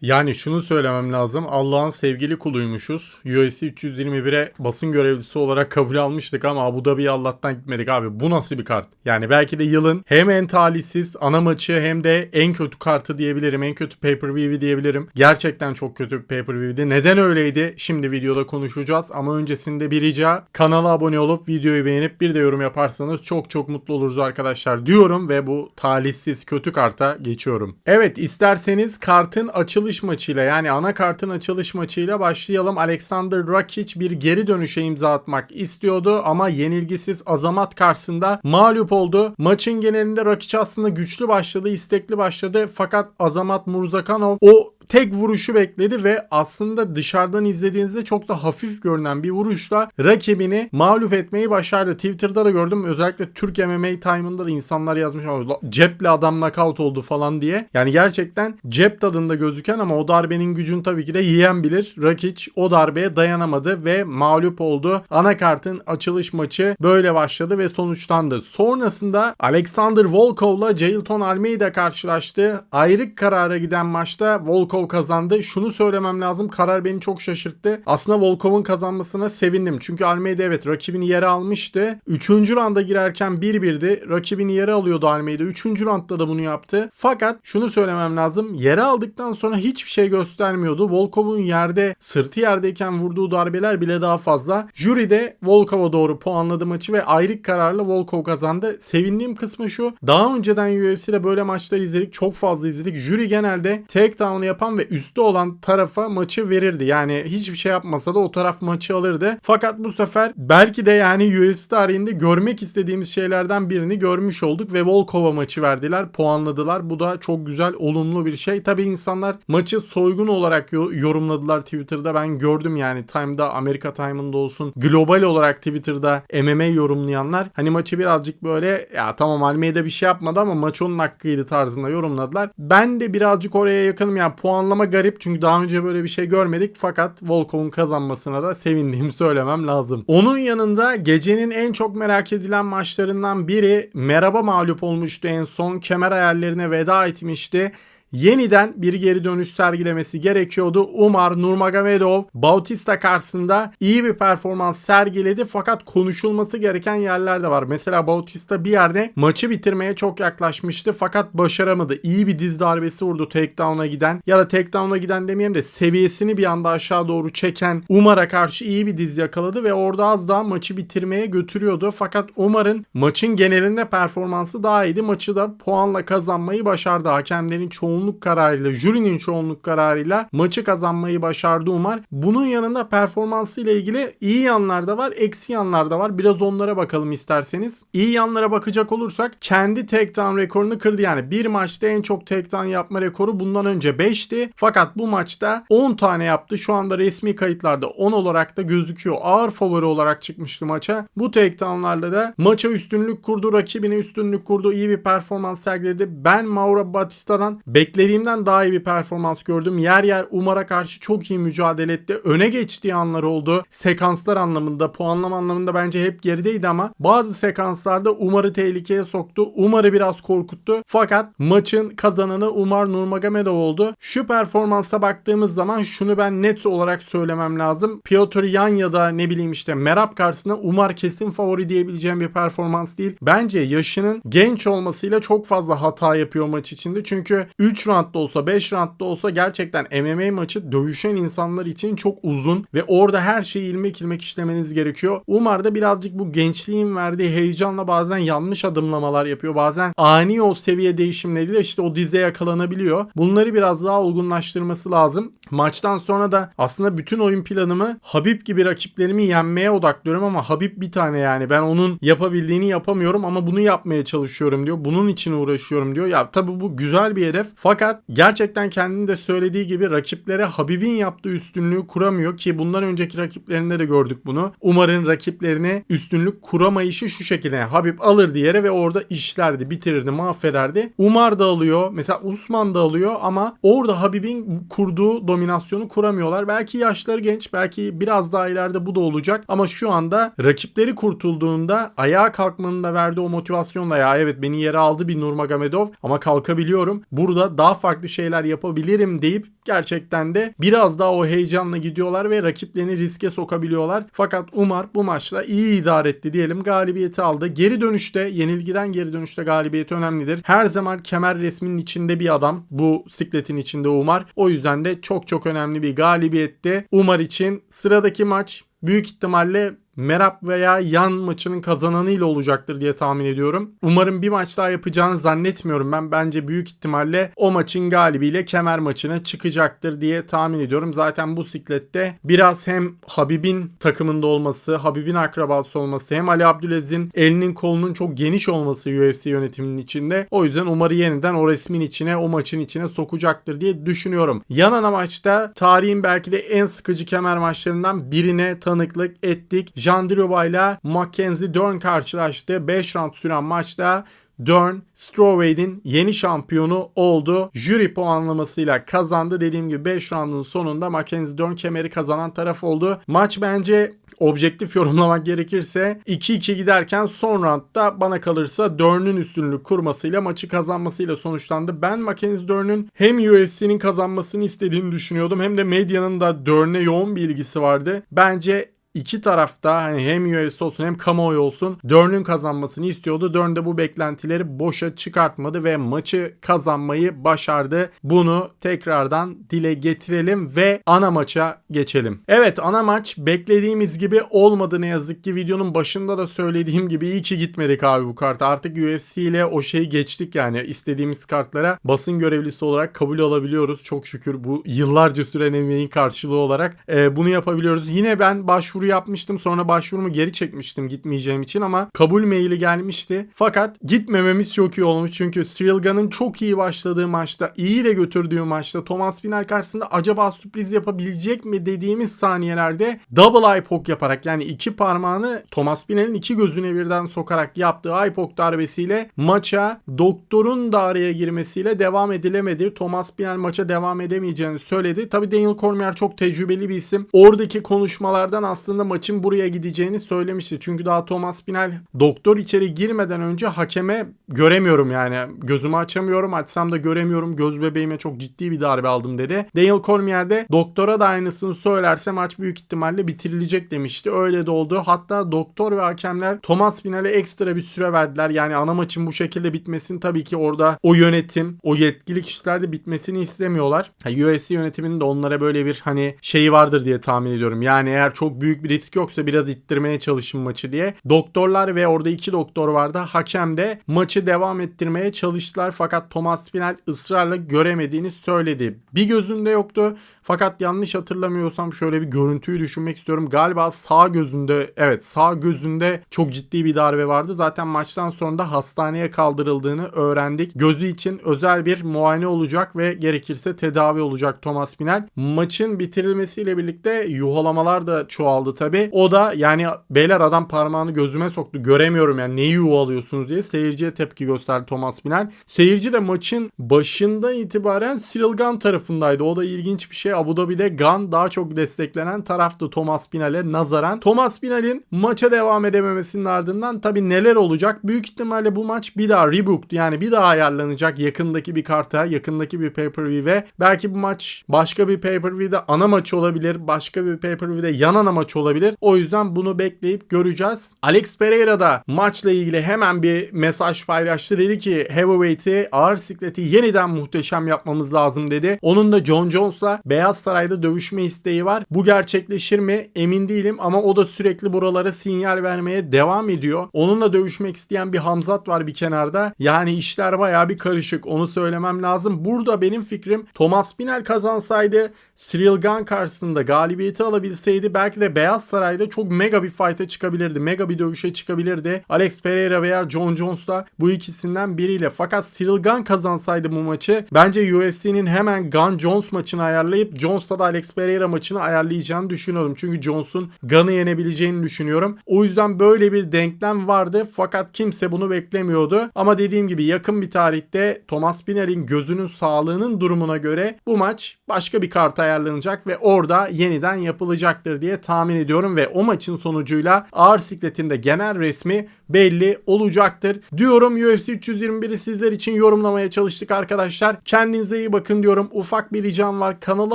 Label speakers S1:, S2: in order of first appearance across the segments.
S1: Yani şunu söylemem lazım. Allah'ın sevgili kuluymuşuz. UFC 321'e basın görevlisi olarak kabul almıştık ama Abu Dhabi'ye Allah'tan gitmedik abi. Bu nasıl bir kart? Yani belki de yılın hem en talihsiz ana maçı hem de en kötü kartı diyebilirim. En kötü pay-per-view'i diyebilirim. Gerçekten çok kötü bir pay-per-view'di. Neden öyleydi? Şimdi videoda konuşacağız ama öncesinde bir rica. Kanala abone olup videoyu beğenip bir de yorum yaparsanız çok çok mutlu oluruz arkadaşlar diyorum ve bu talihsiz kötü karta geçiyorum. Evet isterseniz kartın açılış maçıyla yani ana kartın açılış maçıyla başlayalım. Alexander Rakic bir geri dönüşe imza atmak istiyordu ama yenilgisiz Azamat karşısında mağlup oldu. Maçın genelinde Rakic aslında güçlü başladı, istekli başladı fakat Azamat Murzakanov o tek vuruşu bekledi ve aslında dışarıdan izlediğinizde çok da hafif görünen bir vuruşla rakibini mağlup etmeyi başardı. Twitter'da da gördüm özellikle Türk MMA time'ında da insanlar yazmış ama ceple adam knockout oldu falan diye. Yani gerçekten cep tadında gözüken ama o darbenin gücünü tabii ki de yiyen bilir. Rakic o darbeye dayanamadı ve mağlup oldu. Anakartın açılış maçı böyle başladı ve sonuçlandı. Sonrasında Alexander Volkov'la Jailton Almeida karşılaştı. Ayrık karara giden maçta Volkov kazandı. Şunu söylemem lazım. Karar beni çok şaşırttı. Aslında Volkov'un kazanmasına sevindim. Çünkü Almeida evet rakibini yere almıştı. Üçüncü randa girerken 1-1'di. Rakibini yere alıyordu Almeida. Üçüncü randda da bunu yaptı. Fakat şunu söylemem lazım. Yere aldıktan sonra hiçbir şey göstermiyordu. Volkov'un yerde sırtı yerdeyken vurduğu darbeler bile daha fazla. Jüri de Volkov'a doğru puanladı maçı ve ayrık kararla Volkov kazandı. Sevindiğim kısmı şu. Daha önceden UFC'de böyle maçlar izledik. Çok fazla izledik. Jüri genelde takedown'u yapan ve üstü olan tarafa maçı verirdi. Yani hiçbir şey yapmasa da o taraf maçı alırdı. Fakat bu sefer belki de yani UFC tarihinde görmek istediğimiz şeylerden birini görmüş olduk ve Volkov'a maçı verdiler. Puanladılar. Bu da çok güzel, olumlu bir şey. Tabi insanlar maçı soygun olarak yo- yorumladılar Twitter'da. Ben gördüm yani Time'da, Amerika Time'ında olsun. Global olarak Twitter'da MMA yorumlayanlar hani maçı birazcık böyle ya tamam Almeida bir şey yapmadı ama maç onun hakkıydı tarzında yorumladılar. Ben de birazcık oraya yakınım yani puanlama garip çünkü daha önce böyle bir şey görmedik fakat Volkov'un kazanmasına da sevindiğimi söylemem lazım. Onun yanında gecenin en çok merak edilen maçlarından biri Meraba mağlup olmuştu en son. Kemer hayallerine veda etmişti yeniden bir geri dönüş sergilemesi gerekiyordu. Umar Nurmagomedov Bautista karşısında iyi bir performans sergiledi fakat konuşulması gereken yerler de var. Mesela Bautista bir yerde maçı bitirmeye çok yaklaşmıştı fakat başaramadı. İyi bir diz darbesi vurdu takedown'a giden ya da takedown'a giden demeyeyim de seviyesini bir anda aşağı doğru çeken Umar'a karşı iyi bir diz yakaladı ve orada az daha maçı bitirmeye götürüyordu. Fakat Umar'ın maçın genelinde performansı daha iyiydi. Maçı da puanla kazanmayı başardı. Hakemlerin çoğunluk kararıyla, jürinin çoğunluk kararıyla maçı kazanmayı başardı Umar. Bunun yanında performansı ile ilgili iyi yanlar da var, eksi yanlar da var. Biraz onlara bakalım isterseniz. İyi yanlara bakacak olursak kendi takedown rekorunu kırdı. Yani bir maçta en çok takedown yapma rekoru bundan önce 5'ti. Fakat bu maçta 10 tane yaptı. Şu anda resmi kayıtlarda 10 olarak da gözüküyor. Ağır favori olarak çıkmıştı maça. Bu takedownlarla da maça üstünlük kurdu. Rakibine üstünlük kurdu. iyi bir performans sergiledi. Ben Mauro Batista'dan beklediğimden daha iyi bir performans gördüm. Yer yer Umar'a karşı çok iyi mücadele etti. Öne geçtiği anlar oldu. Sekanslar anlamında, puanlama anlamında bence hep gerideydi ama bazı sekanslarda Umar'ı tehlikeye soktu. Umar'ı biraz korkuttu. Fakat maçın kazananı Umar Nurmagomedov oldu. Şu performansa baktığımız zaman şunu ben net olarak söylemem lazım. Piotr Yan ya da ne bileyim işte Merab karşısında Umar kesin favori diyebileceğim bir performans değil. Bence yaşının genç olmasıyla çok fazla hata yapıyor maç içinde. Çünkü 3 roundda olsa 5 roundda olsa gerçekten MMA maçı dövüşen insanlar için çok uzun ve orada her şeyi ilmek ilmek işlemeniz gerekiyor. Umar da birazcık bu gençliğin verdiği heyecanla bazen yanlış adımlamalar yapıyor. Bazen ani o seviye değişimleriyle işte o dize yakalanabiliyor. Bunları biraz daha olgunlaştırması lazım. Maçtan sonra da aslında bütün oyun planımı Habib gibi rakiplerimi yenmeye odaklıyorum ama Habib bir tane yani ben onun yapabildiğini yapamıyorum ama bunu yapmaya çalışıyorum diyor. Bunun için uğraşıyorum diyor. Ya tabii bu güzel bir hedef fakat gerçekten kendinin de söylediği gibi rakiplere Habib'in yaptığı üstünlüğü kuramıyor ki bundan önceki rakiplerinde de gördük bunu. Umar'ın rakiplerine üstünlük kuramayışı şu şekilde. Habib alırdı yere ve orada işlerdi, bitirirdi, mahvederdi. Umar da alıyor. Mesela Usman da alıyor ama orada Habib'in kurduğu dominasyonu kuramıyorlar. Belki yaşları genç, belki biraz daha ileride bu da olacak ama şu anda rakipleri kurtulduğunda ayağa kalkmanın da verdiği o motivasyonla ya evet beni yere aldı bir Nurmagomedov ama kalkabiliyorum. Burada daha farklı şeyler yapabilirim deyip gerçekten de biraz daha o heyecanla gidiyorlar ve rakiplerini riske sokabiliyorlar. Fakat Umar bu maçta iyi idare etti diyelim. Galibiyeti aldı. Geri dönüşte, yenilgiden geri dönüşte galibiyeti önemlidir. Her zaman kemer resminin içinde bir adam. Bu sikletin içinde Umar. O yüzden de çok çok önemli bir galibiyetti. Umar için sıradaki maç büyük ihtimalle Merab veya Yan maçının kazananıyla olacaktır diye tahmin ediyorum. Umarım bir maç daha yapacağını zannetmiyorum ben. Bence büyük ihtimalle o maçın galibiyle kemer maçına çıkacaktır diye tahmin ediyorum. Zaten bu siklette biraz hem Habib'in takımında olması, Habib'in akrabası olması hem Ali Abdülaziz'in elinin kolunun çok geniş olması UFC yönetiminin içinde. O yüzden Umar'ı yeniden o resmin içine, o maçın içine sokacaktır diye düşünüyorum. Yan ana maçta tarihin belki de en sıkıcı kemer maçlarından birine tanıklık ettik. Jandrova ile Mackenzie Dern karşılaştı. 5 round süren maçta Dern, Strawweight'in yeni şampiyonu oldu. Jüri puanlamasıyla kazandı. Dediğim gibi 5 roundun sonunda Mackenzie Dern kemeri kazanan taraf oldu. Maç bence objektif yorumlamak gerekirse 2-2 giderken son roundda bana kalırsa Dern'ün üstünlük kurmasıyla maçı kazanmasıyla sonuçlandı. Ben Mackenzie Dern'ün hem UFC'nin kazanmasını istediğini düşünüyordum hem de medyanın da Dern'e yoğun bir ilgisi vardı. Bence iki tarafta hani hem UFC olsun hem kamuoyu olsun Dern'ün kazanmasını istiyordu. Dern de bu beklentileri boşa çıkartmadı ve maçı kazanmayı başardı. Bunu tekrardan dile getirelim ve ana maça geçelim. Evet ana maç beklediğimiz gibi olmadı ne yazık ki. Videonun başında da söylediğim gibi iyi ki gitmedik abi bu karta. Artık UFC ile o şeyi geçtik yani istediğimiz kartlara basın görevlisi olarak kabul alabiliyoruz. Çok şükür bu yıllarca süren emeğin karşılığı olarak e, bunu yapabiliyoruz. Yine ben başvuru yapmıştım sonra başvurumu geri çekmiştim gitmeyeceğim için ama kabul maili gelmişti. Fakat gitmememiz çok iyi olmuş çünkü Strilgan'ın çok iyi başladığı maçta, iyi de götürdüğü maçta Thomas Pinal karşısında acaba sürpriz yapabilecek mi dediğimiz saniyelerde double eye poke yaparak yani iki parmağını Thomas Pinal'in iki gözüne birden sokarak yaptığı eye poke darbesiyle maça doktorun da araya girmesiyle devam edilemedi. Thomas Pinal maça devam edemeyeceğini söyledi. Tabi Daniel Cormier çok tecrübeli bir isim. Oradaki konuşmalardan aslında maçın buraya gideceğini söylemişti. Çünkü daha Thomas Pinal doktor içeri girmeden önce hakeme göremiyorum yani. Gözümü açamıyorum. Açsam da göremiyorum. Göz bebeğime çok ciddi bir darbe aldım dedi. Daniel Cormier de doktora da aynısını söylerse maç büyük ihtimalle bitirilecek demişti. Öyle de oldu. Hatta doktor ve hakemler Thomas Pinal'e ekstra bir süre verdiler. Yani ana maçın bu şekilde bitmesini tabii ki orada o yönetim, o yetkili kişiler de bitmesini istemiyorlar. UFC yönetiminin de onlara böyle bir hani şeyi vardır diye tahmin ediyorum. Yani eğer çok büyük bir risk yoksa biraz ittirmeye çalışın maçı diye. Doktorlar ve orada iki doktor vardı. Hakem de maçı devam ettirmeye çalıştılar fakat Thomas Pinal ısrarla göremediğini söyledi. Bir gözünde yoktu fakat yanlış hatırlamıyorsam şöyle bir görüntüyü düşünmek istiyorum. Galiba sağ gözünde evet sağ gözünde çok ciddi bir darbe vardı. Zaten maçtan sonra da hastaneye kaldırıldığını öğrendik. Gözü için özel bir muayene olacak ve gerekirse tedavi olacak Thomas Pinal. Maçın bitirilmesiyle birlikte yuhalamalar da çoğaldı tabi. O da yani beyler adam parmağını gözüme soktu göremiyorum yani neyi yuvalıyorsunuz diye seyirciye tepki gösterdi Thomas Pinal. Seyirci de maçın başından itibaren Cyril Gunn tarafındaydı. O da ilginç bir şey. Abu Dhabi'de Gunn daha çok desteklenen taraftı Thomas Pinal'e nazaran. Thomas Pinal'in maça devam edememesinin ardından tabi neler olacak? Büyük ihtimalle bu maç bir daha rebooked yani bir daha ayarlanacak yakındaki bir karta, yakındaki bir pay-per-view ve belki bu maç başka bir pay-per-view'de ana maç olabilir. Başka bir pay-per-view'de yan ana olabilir. O yüzden bunu bekleyip göreceğiz. Alex Pereira da maçla ilgili hemen bir mesaj paylaştı. Dedi ki Heavyweight'i ağır sikleti yeniden muhteşem yapmamız lazım dedi. Onun da John Jones'la Beyaz Saray'da dövüşme isteği var. Bu gerçekleşir mi emin değilim ama o da sürekli buralara sinyal vermeye devam ediyor. Onunla dövüşmek isteyen bir Hamzat var bir kenarda. Yani işler baya bir karışık onu söylemem lazım. Burada benim fikrim Thomas Pinel kazansaydı Cyril Gunn karşısında galibiyeti alabilseydi belki de Beyaz Saray'da çok mega bir fight'a çıkabilirdi. Mega bir dövüşe çıkabilirdi. Alex Pereira veya John Jones'la bu ikisinden biriyle. Fakat Cyril Gunn kazansaydı bu maçı bence UFC'nin hemen Gunn Jones maçını ayarlayıp Jones'la da Alex Pereira maçını ayarlayacağını düşünüyorum. Çünkü Jones'un Gunn'ı yenebileceğini düşünüyorum. O yüzden böyle bir denklem vardı fakat kimse bunu beklemiyordu. Ama dediğim gibi yakın bir tarihte Thomas Pinner'in gözünün sağlığının durumuna göre bu maç başka bir kart ayarlanacak ve orada yeniden yapılacaktır diye tahmin tahmin ediyorum ve o maçın sonucuyla ağır sikletin de genel resmi belli olacaktır. Diyorum UFC 321'i sizler için yorumlamaya çalıştık arkadaşlar. Kendinize iyi bakın diyorum. Ufak bir ricam var. Kanala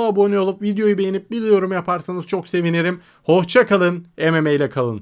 S1: abone olup videoyu beğenip bir yorum yaparsanız çok sevinirim. Hoşça kalın. MMA ile kalın.